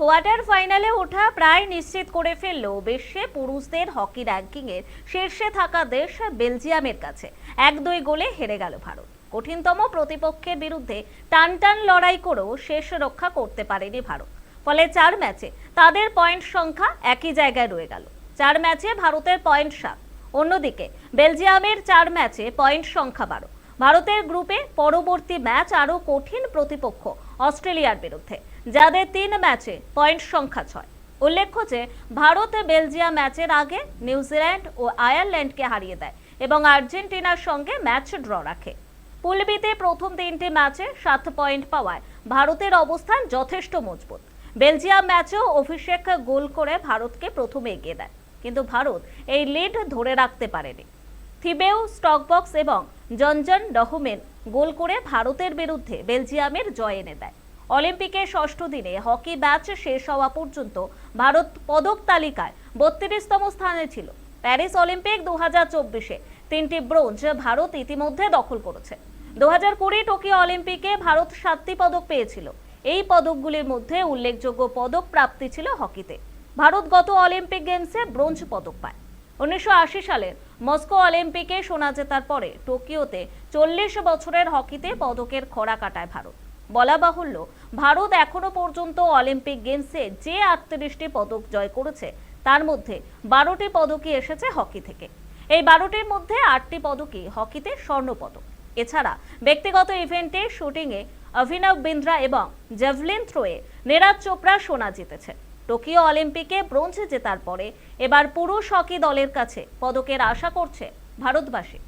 Quarter ফাইনালে ওঠা প্রায় নিশ্চিত করে ফেলল বিশ্বে পুরুষদের হকি র্যাঙ্কিংয়ের শীর্ষে থাকা দেশ বেলজিয়ামের কাছে। এক দুই গোলে হেরে গেল ভারত। কঠিনতম প্রতিপক্ষের বিরুদ্ধে টান টান লড়াই করেও শেষ রক্ষা করতে পারেনি ভারত। ফলে চার ম্যাচে তাদের পয়েন্ট সংখ্যা একই জায়গায় রয়ে গেল। চার ম্যাচে ভারতের পয়েন্ট সাত। অন্যদিকে বেলজিয়ামের চার ম্যাচে পয়েন্ট সংখ্যা বারো। ভারতের গ্রুপে পরবর্তী ম্যাচ আরও কঠিন প্রতিপক্ষ অস্ট্রেলিয়ার বিরুদ্ধে। যাদের তিন ম্যাচে পয়েন্ট সংখ্যা ছয়। উল্লেখ্য যে, ভারতে বেলজিয়াম ম্যাচের আগে নিউজিল্যান্ড ও আয়ারল্যান্ডকে হারিয়ে দেয় এবং আর্জেন্টিনার সঙ্গে ম্যাচ ড্র রাখে। পুলবিতে প্রথম তিনটি ম্যাচে সাত পয়েন্ট পাওয়ায় ভারতের অবস্থান যথেষ্ট মজবুত। বেলজিয়াম ম্যাচেও অভিষেক গোল করে ভারতকে প্রথমে এগিয়ে দেয়। কিন্তু ভারত এই লিড ধরে রাখতে পারেনি। থিবেউ স্টকবক্স এবং জনজন ডহমেন গোল করে ভারতের বিরুদ্ধে বেলজিয়ামের জয় এনে দেয়। অলিম্পিকের ষষ্ঠ দিনে হকি ম্যাচ শেষ হওয়া পর্যন্ত ভারত পদক তালিকায় বত্রিশতম স্থানে ছিল। প্যারিস অলিম্পিক দু হাজার চব্বিশে তিনটি ব্রোঞ্জ ভারত ইতিমধ্যে দখল করেছে। দু হাজার কুড়ি টোকিও অলিম্পিকে ভারত সাতটি পদক পেয়েছিল। এই পদকগুলির মধ্যে উল্লেখযোগ্য পদক প্রাপ্তি ছিল হকিতে। ভারত গত অলিম্পিক গেমসে ব্রোঞ্জ পদক পায়। উনিশশো আশি সালের মস্কো অলিম্পিকে সোনা জেতার পরে টোকিওতে চল্লিশ বছরের হকিতে পদকের খরা কাটায় ভারত। বলা বাহুল্য, ভারত এখনও পর্যন্ত অলিম্পিক গেমসে যে আটত্রিশটি পদক জয় করেছে, তার মধ্যে বারোটি পদকই এসেছে হকি থেকে। এই বারোটির মধ্যে আটটি পদকই হকিতে স্বর্ণ পদক। এছাড়া ব্যক্তিগত ইভেন্টে শুটিংয়ে অভিনব বিন্দ্রা এবং জেভলিন থ্রোয়ে নীরাজ চোপড়া সোনা জিতেছে। টোকিও অলিম্পিকে ব্রোঞ্জ জেতার পরে এবার পুরুষ হকি দলের কাছে পদকের আশা করছে ভারতবাসী।